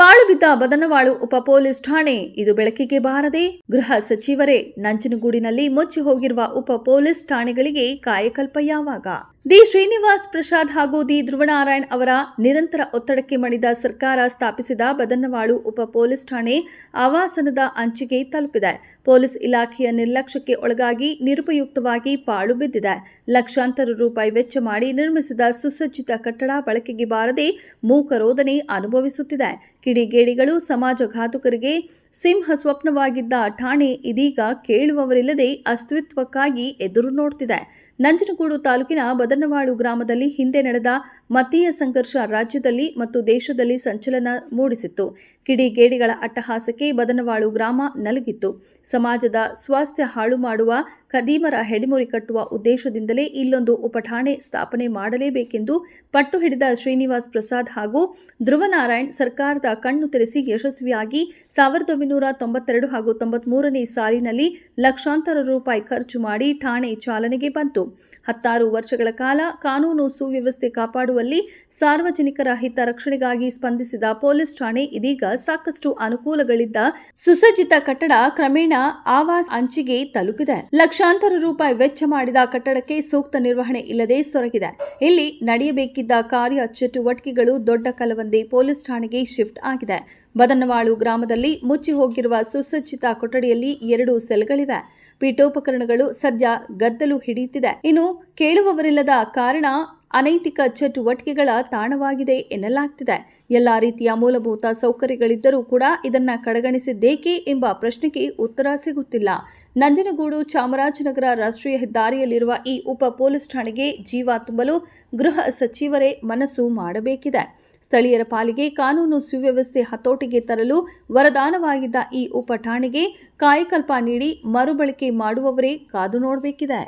ಪಾಳು ಬಿದ್ದ ಬದನವಾಳು ಉಪ ಪೊಲೀಸ್ ಠಾಣೆ. ಇದು ಬೆಳಕಿಗೆ ಬಾರದೆ ಗೃಹ ಸಚಿವರೇ ನಂಜನಗೂಡಿನಲ್ಲಿ ಮುಚ್ಚಿ ಹೋಗಿರುವ ಉಪ ಪೊಲೀಸ್ ಠಾಣೆಗಳಿಗೆ ಕಾಯಕಲ್ಪ ಯಾವಾಗ? ದಿ ಶ್ರೀನಿವಾಸ್ ಪ್ರಸಾದ್ ಹಾಗೂ ದಿ ಧ್ರುವನಾರಾಯಣ್ ಅವರ ನಿರಂತರ ಒತ್ತಡಕ್ಕೆ ಮಣಿದ ಸರ್ಕಾರ ಸ್ಥಾಪಿಸಿದ ಬದನ್ನವಾಳು ಉಪ ಪೊಲೀಸ್ ಠಾಣೆ ಆವಾಸನದ ಅಂಚಿಗೆ ತಲುಪಿದೆ. ಪೊಲೀಸ್ ಇಲಾಖೆಯ ನಿರ್ಲಕ್ಷ್ಯಕ್ಕೆ ಒಳಗಾಗಿ ನಿರುಪಯುಕ್ತವಾಗಿ ಪಾಳು ಬಿದ್ದಿದೆ. ಲಕ್ಷಾಂತರ ರೂಪಾಯಿ ವೆಚ್ಚ ಮಾಡಿ ನಿರ್ಮಿಸಿದ ಸುಸಜ್ಜಿತ ಕಟ್ಟಡ ಬಳಕೆಗೆ ಬಾರದೆ ಮೂಕರೋದನೆ ಅನುಭವಿಸುತ್ತಿದೆ. ಕಿಡಿಗೇಡಿಗಳು ಸಮಾಜಘಾತುಕರಿಗೆ ಸಿಂಹ ಸ್ವಪ್ನವಾಗಿದ್ದ ಠಾಣೆ ಇದೀಗ ಕೇಳುವವರಿಲ್ಲದೆ ಅಸ್ತಿತ್ವಕ್ಕಾಗಿ ಎದುರು ನೋಡ್ತಿದೆ. ನಂಜನಗೂಡು ತಾಲೂಕಿನ ಬದನವಾಳು ಗ್ರಾಮದಲ್ಲಿ ಹಿಂದೆ ನಡೆದ ಮತೀಯ ಸಂಘರ್ಷ ರಾಜ್ಯದಲ್ಲಿ ಮತ್ತು ದೇಶದಲ್ಲಿ ಸಂಚಲನ ಮೂಡಿಸಿತ್ತು. ಕಿಡಿಗೇಡಿಗಳ ಅಟ್ಟಹಾಸಕ್ಕೆ ಬದನವಾಳು ಗ್ರಾಮ ನಲುಗಿತ್ತು. ಸಮಾಜದ ಸ್ವಾಸ್ಥ್ಯ ಹಾಳು ಮಾಡುವ, ಖದೀಮರ ಹೆಡಿಮುರಿ ಕಟ್ಟುವ ಉದ್ದೇಶದಿಂದಲೇ ಇಲ್ಲೊಂದು ಉಪಠಾಣೆ ಸ್ಥಾಪನೆ ಮಾಡಲೇಬೇಕೆಂದು ಪಟ್ಟು ಹಿಡಿದ ಶ್ರೀನಿವಾಸ್ ಪ್ರಸಾದ್ ಹಾಗೂ ಧ್ರುವನಾರಾಯಣ್ ಸರ್ಕಾರದ ಕಣ್ಣು ತೆರೆಸಿ ಯಶಸ್ವಿಯಾಗಿ ಸಾವಿರದ ಒಂಬೈನೂರ ತೊಂಬತ್ತೆರಡು ಹಾಗೂ ತೊಂಬತ್ಮೂರನೇ ಸಾಲಿನಲ್ಲಿ ಲಕ್ಷಾಂತರ ರೂಪಾಯಿ ಖರ್ಚು ಮಾಡಿ ಠಾಣೆ ಚಾಲನೆಗೆ ಬಂತು. ಹತ್ತಾರು ವರ್ಷಗಳ ಕಾಲ ಕಾನೂನು ಸುವ್ಯವಸ್ಥೆ ಕಾಪಾಡುವಲ್ಲಿ ಸಾರ್ವಜನಿಕರ ಹಿತರಕ್ಷಣೆಗಾಗಿ ಸ್ಪಂದಿಸಿದ ಪೊಲೀಸ್ ಠಾಣೆ ಇದೀಗ ಸಾಕಷ್ಟು ಅನುಕೂಲಗಳಿದ್ದ ಸುಸಜ್ಜಿತ ಕಟ್ಟಡ ಕ್ರಮೇಣ ಆವಾಸ್ ಅಂಚಿಗೆ ತಲುಪಿದೆ. ಲಕ್ಷಾಂತರ ರೂಪಾಯಿ ವೆಚ್ಚ ಮಾಡಿದ ಕಟ್ಟಡಕ್ಕೆ ಸೂಕ್ತ ನಿರ್ವಹಣೆ ಇಲ್ಲದೆ ಸೊರಗಿದೆ. ಇಲ್ಲಿ ನಡೆಯಬೇಕಿದ್ದ ಕಾರ್ಯ ಚಟುವಟಿಕೆಗಳು ದೊಡ್ಡ ಕಲವಂದಿ ಪೊಲೀಸ್ ಠಾಣೆಗೆ ಶಿಫ್ಟ್ ಆಗಿದೆ. ಬದನ್ನವಾಳು ಗ್ರಾಮದಲ್ಲಿ ಮುಚ್ಚಿ ಹೋಗಿರುವ ಸುಸಜ್ಜಿತ ಕೊಠಡಿಯಲ್ಲಿ ಎರಡು ಸೆಲ್ಗಳಿವೆ. ಪೀಠೋಪಕರಣಗಳು ಸದ್ಯ ಗದ್ದಲು ಹಿಡಿಯುತ್ತಿದೆ. ಇನ್ನು ಕೇಳುವವರಿಲ್ಲದ ಕಾರಣ ಅನೈತಿಕ ಚಟುವಟಿಕೆಗಳ ತಾಣವಾಗಿದೆ ಎನ್ನಲಾಗ್ತಿದೆ. ಎಲ್ಲ ರೀತಿಯ ಮೂಲಭೂತ ಸೌಕರ್ಯಗಳಿದ್ದರೂ ಕೂಡ ಇದನ್ನ ಕಡೆಗಣಿಸಿದ್ದೇಕೆ ಎಂಬ ಪ್ರಶ್ನೆಗೆ ಉತ್ತರ ಸಿಗುತ್ತಿಲ್ಲ. ನಂಜನಗೂಡು ಚಾಮರಾಜನಗರ ರಾಷ್ಟ್ರೀಯ ಹೆದ್ದಾರಿಯಲ್ಲಿರುವ ಈ ಉಪ ಪೊಲೀಸ್ ಠಾಣೆಗೆ ಜೀವ ತುಂಬಲು ಗೃಹ ಸಚಿವರೇ ಮನಸ್ಸು ಮಾಡಬೇಕಿದೆ. ಸ್ಥಳೀಯರ ಪಾಲಿಗೆ ಕಾನೂನು ಸುವ್ಯವಸ್ಥೆ ಹತೋಟಿಗೆ ತರಲು ವರದಾನವಾಗಿದ್ದ ಈ ಉಪ ಠಾಣೆಗೆ ಕಾಯಕಲ್ಪ ನೀಡಿ ಮರುಬಳಕೆ ಮಾಡುವವರೇ ಕಾದು ನೋಡಬೇಕಿದೆ.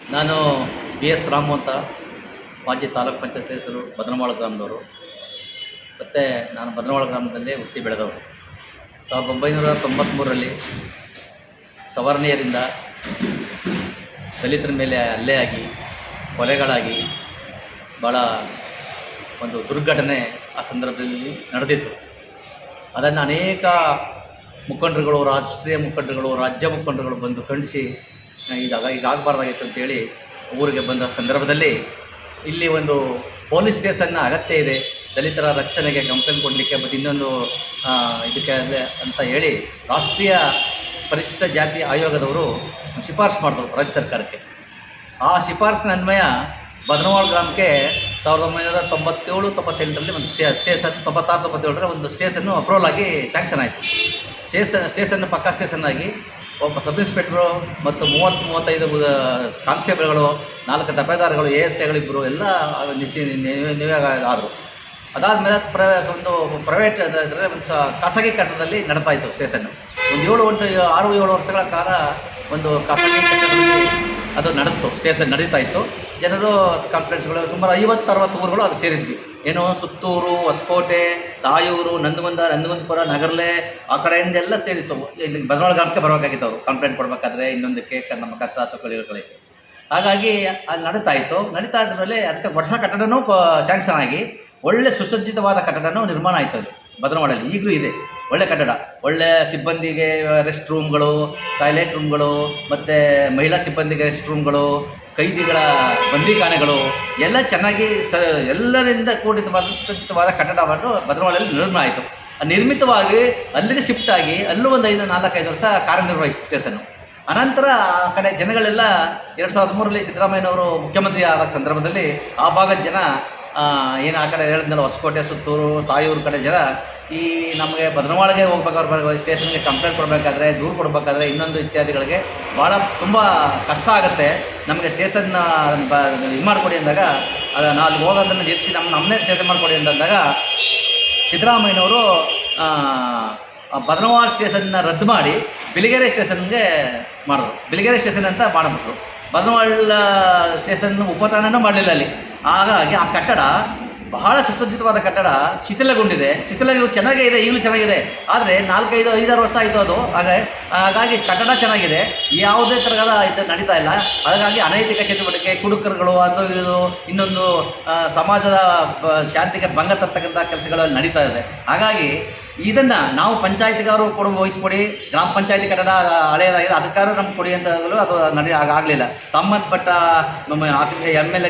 ನಾನು ಬಿ ಎಸ್ ರಾಮು ಅಂತ ಮಾಜಿ ತಾಲೂಕ್ ಪಂಚಾಯತ್ ಸದಸ್ಯರು ಬದನವಾಳ ಗ್ರಾಮದವರು. ಮತ್ತು ನಾನು ಬದನವಾಳ ಗ್ರಾಮದಲ್ಲಿ ಹುಟ್ಟಿ ಬೆಳೆದವರು ಸಾವಿರದ ಒಂಬೈನೂರ ತೊಂಬತ್ತ್ಮೂರರಲ್ಲಿ ಸವರ್ಣೀಯರಿಂದ ದಲಿತರ ಮೇಲೆ ಹಲ್ಲೆ ಆಗಿ ಕೊಲೆಗಳಾಗಿ ಭಾಳ ಒಂದು ದುರ್ಘಟನೆ ಆ ಸಂದರ್ಭದಲ್ಲಿ ನಡೆದಿತ್ತು. ಅದನ್ನು ಅನೇಕ ಮುಖಂಡರುಗಳು, ರಾಷ್ಟ್ರೀಯ ಮುಖಂಡರುಗಳು, ರಾಜ್ಯ ಮುಖಂಡರುಗಳು ಬಂದು ಖಂಡಿಸಿ ಇದಾಗ ಈಗ ಆಗಬಾರ್ದಾಗಿತ್ತು ಅಂತೇಳಿ ಊರಿಗೆ ಬಂದ ಸಂದರ್ಭದಲ್ಲಿ ಇಲ್ಲಿ ಒಂದು ಪೊಲೀಸ್ ಸ್ಟೇಷನ್ನ ಅಗತ್ಯ ಇದೆ. ದಲಿತರ ರಕ್ಷಣೆಗೆ ಕಂಪ್ಲೇಂಟ್ ಕೊಡಲಿಕ್ಕೆ ಮತ್ತು ಇನ್ನೊಂದು ಇದಕ್ಕೆ ಅಂತ ಹೇಳಿ ರಾಷ್ಟ್ರೀಯ ಪರಿಶಿಷ್ಟ ಜಾತಿ ಆಯೋಗದವರು ಶಿಫಾರಸು ಮಾಡಿದ್ರು ರಾಜ್ಯ ಸರ್ಕಾರಕ್ಕೆ. ಆ ಶಿಫಾರಸಿನ ಅನ್ವಯ ಬದನವಾಳ ಗ್ರಾಮಕ್ಕೆ ಸಾವಿರದ ಒಂಬೈನೂರ ತೊಂಬತ್ತೇಳು, ತೊಂಬತ್ತೆಂಟರಲ್ಲಿ ಒಂದು ಸ್ಟೇ, ಸ್ಟೇಷನ್, ತೊಂಬತ್ತಾರು ತೊಂಬತ್ತೇಳರ ಒಂದು ಸ್ಟೇಷನ್ನು ಅಪ್ರೂವಲ್ ಆಗಿ ಸ್ಯಾಂಕ್ಷನ್ ಆಯಿತು. ಸ್ಟೇಷನ್ ಸ್ಟೇಷನ್, ಪಕ್ಕ ಸ್ಟೇಷನ್ ಆಗಿ ಒಬ್ಬ ಸಬ್ ಇನ್ಸ್ಪೆಕ್ಟ್ರು ಮತ್ತು ಮೂವತ್ತು, ಮೂವತ್ತೈದು ಕಾನ್ಸ್ಟೇಬಲ್ಗಳು, ನಾಲ್ಕು ತಪೇದಾರ್ಗಳು, ಎ ಎಸ್ ಎಗಳಿಬ್ಬರು ಎಲ್ಲ ನಿಶಿ ನಿಯೋಗ, ಆದರು. ಅದಾದಮೇಲೆ ಪ್ರ, ಒಂದು ಪ್ರೈವೇಟ್ ಅಂದರೆ ಒಂದು ಖಾಸಗಿ ಕಟ್ಟಡದಲ್ಲಿ ನಡ್ತಾ ಇತ್ತು ಸ್ಟೇಷನ್ನು. ಒಂದು ಏಳು ಒಂದು ಆರು, ಏಳು ವರ್ಷಗಳ ಕಾಲ ಒಂದು ಖಾಸಗಿ ಕಟ್ಟಡದಲ್ಲಿ ಅದು ನಡೆದಿತ್ತು ಸ್ಟೇಷನ್ ನಡೀತಾ ಇತ್ತು. ಜನರು ಕಂಪ್ಲೇಂಟ್ಸ್ಗಳು ಸುಮಾರು ಐವತ್ತು, ಅರವತ್ತು ಊರುಗಳು ಅದು ಸೇರಿದ್ವಿ. ಏನು ಸುತ್ತೂರು, ಹೊಸಕೋಟೆ ತಾಯೂರು ನಂದಗುಂದ, ನಂದಗುಂದಪುರ, ನಗರ್ಲೆ, ಆ ಕಡೆಯಿಂದೆಲ್ಲ ಸೇರಿತ್ತು. ಇಲ್ಲಿ ಬದಲಾವಣೆ ಗ್ರಾಮಕ್ಕೆ ಬರಬೇಕಾಗಿತ್ತು ಅವರು. ಕಂಪ್ಲೇಂಟ್ ಕೊಡಬೇಕಾದ್ರೆ ಇನ್ನೊಂದಕ್ಕೆ ನಮ್ಮ ಕಷ್ಟ ಸುಖಗಳಿಗೆ ಹಾಗಾಗಿ ಅಲ್ಲಿ ನಡೀತಾ ಇತ್ತು ನಡೀತಾ ಇದ್ರಲ್ಲಿ ಅದಕ್ಕೆ ಹೊಸ ಕಟ್ಟಡನೂ ಶಾಂಕ್ಷನ್ ಆಗಿ ಒಳ್ಳೆ ಸುಸಜ್ಜಿತವಾದ ಕಟ್ಟಡನೂ ನಿರ್ಮಾಣ ಆಯಿತು ಅದು ಬದಲಾವಣೆಯಲ್ಲಿ ಈಗಲೂ ಇದೆ. ಒಳ್ಳೆ ಕಟ್ಟಡ. ಒಳ್ಳೆ ಸಿಬ್ಬಂದಿಗೆ ರೆಸ್ಟ್ ರೂಮ್ಗಳು ಟಾಯ್ಲೆಟ್ ರೂಮ್ಗಳು ಮತ್ತು ಮಹಿಳಾ ಸಿಬ್ಬಂದಿಗೆ ರೆಸ್ಟ್ ರೂಮ್ಗಳು ಕೈದಿಗಳ ಬಂದಿಖಾನೆಗಳು ಎಲ್ಲ ಚೆನ್ನಾಗಿ ಸ ಎಲ್ಲರಿಂದ ಕೂಡಿತವಾದ ಸುಸಜ್ಜಿತವಾದ ಕಟ್ಟಡವನ್ನು ಭದ್ರವಾಳಿಯಲ್ಲಿ ನಿರ್ಮಾಣ ಆಯಿತು. ನಿರ್ಮಿತವಾಗಿ ಅಲ್ಲಿಗೆ ಶಿಫ್ಟ್ ಆಗಿ ಅಲ್ಲೂ ಒಂದು ಐದು, ನಾಲ್ಕೈದು ವರ್ಷ ಕಾರ್ಯನಿರ್ವಹಿಸಿತು ಸ್ಟೇಷನ್ನು ಅನಂತರ ಆ ಕಡೆ ಜನಗಳೆಲ್ಲ ಎರಡು ಸಾವಿರದ ಮೂರರಲ್ಲಿ ಸಿದ್ದರಾಮಯ್ಯನವರು ಮುಖ್ಯಮಂತ್ರಿ ಆದ ಸಂದರ್ಭದಲ್ಲಿ ಆ ಭಾಗದ ಜನ ಏನು ಆ ಕಡೆ ಹೇಳಿದ್ನಲ್ಲ, ಹೊಸಕೋಟೆ, ಸುತ್ತೂರು, ತಾಯೂರು ಕಡೆ ಜನ, ಈ ನಮಗೆ ಭದ್ರವಾಳಿಗೆ ಹೋಗ್ಬೇಕಾದ್ರೆ ಸ್ಟೇಷನ್ಗೆ ಕಂಪ್ಲೇಂಟ್ ಕೊಡಬೇಕಾದ್ರೆ, ದೂರು ಕೊಡಬೇಕಾದ್ರೆ, ಇನ್ನೊಂದು ಇತ್ಯಾದಿಗಳಿಗೆ ಭಾಳ ತುಂಬ ಕಷ್ಟ ಆಗುತ್ತೆ. ನಮಗೆ ಸ್ಟೇಷನ್ನ ಇದು ಮಾಡಿಕೊಡಿ ಅಂದಾಗ, ಅದು ನಾ ಅಲ್ಲಿ ಹೋಗೋದನ್ನು ನಿಲ್ಲಿಸಿ ನಮ್ಮ ನಮ್ಮನ್ನೇ ಸ್ಟೇಷನ್ ಮಾಡಿಕೊಡಿ ಅಂದಾಗ, ಸಿದ್ದರಾಮಯ್ಯನವರು ಬದನವಾಳ ಸ್ಟೇಷನ್ನ ರದ್ದು ಮಾಡಿ, ಬಿಳಿಗೆರೆ ಸ್ಟೇಷನ್ಗೆ ಮಾಡಿದ್ರು. ಬಿಳಿಗೆರೆ ಸ್ಟೇಷನ್ ಅಂತ ಮಾಡಿಬಿಟ್ರು. ಬದನವಾಳ ಸ್ಟೇಷನ್ ಉಪತನನೂ ಮಾಡಲಿಲ್ಲ ಅಲ್ಲಿ. ಹಾಗಾಗಿ ಆ ಕಟ್ಟಡ ಬಹಳ ಸುಸಜ್ಜಿತವಾದ ಕಟ್ಟಡ ಶಿಥಿಲಗೊಂಡಿದೆ. ಶಿಥಿಲಗಳು ಚೆನ್ನಾಗೇ ಇದೆ, ಈಗಲೂ ಚೆನ್ನಾಗಿದೆ. ಆದರೆ ನಾಲ್ಕೈದು, ಐದಾರು ವರ್ಷ ಆಯಿತು ಅದು. ಹಾಗೆ ಹಾಗಾಗಿ ಕಟ್ಟಡ ಚೆನ್ನಾಗಿದೆ. ಯಾವುದೇ ಥರದ ಇದು ನಡೀತಾ ಇಲ್ಲ. ಹಾಗಾಗಿ ಅನೈತಿಕ ಚಟುವಟಿಕೆ, ಕುಡುಕರುಗಳು, ಅದು ಇನ್ನೊಂದು ಸಮಾಜದ ಶಾಂತಿಗೆ ಭಂಗ ತರ್ತಕ್ಕಂಥ ಕೆಲಸಗಳು ನಡೀತಾ ಇದೆ. ಹಾಗಾಗಿ ಇದನ್ನು ನಾವು ಪಂಚಾಯತಿಗಾರು ಕೊಡು ವಹಿಸ್ಕೊಡಿ. ಗ್ರಾಮ ಪಂಚಾಯತಿ ಕಟ್ಟಡ ಹಳೆಯದಾಗಿದೆ ಅದಕ್ಕಾದ್ರೂ ನಮ್ಗೆ ಕೊಡಿ ಅಂತ ಅದು ನಡೆ ಆಗಲಿಲ್ಲ. ಸಂಬಂಧಪಟ್ಟ ನಮ್ಮ ಎಂ ಎಲ್ ಎ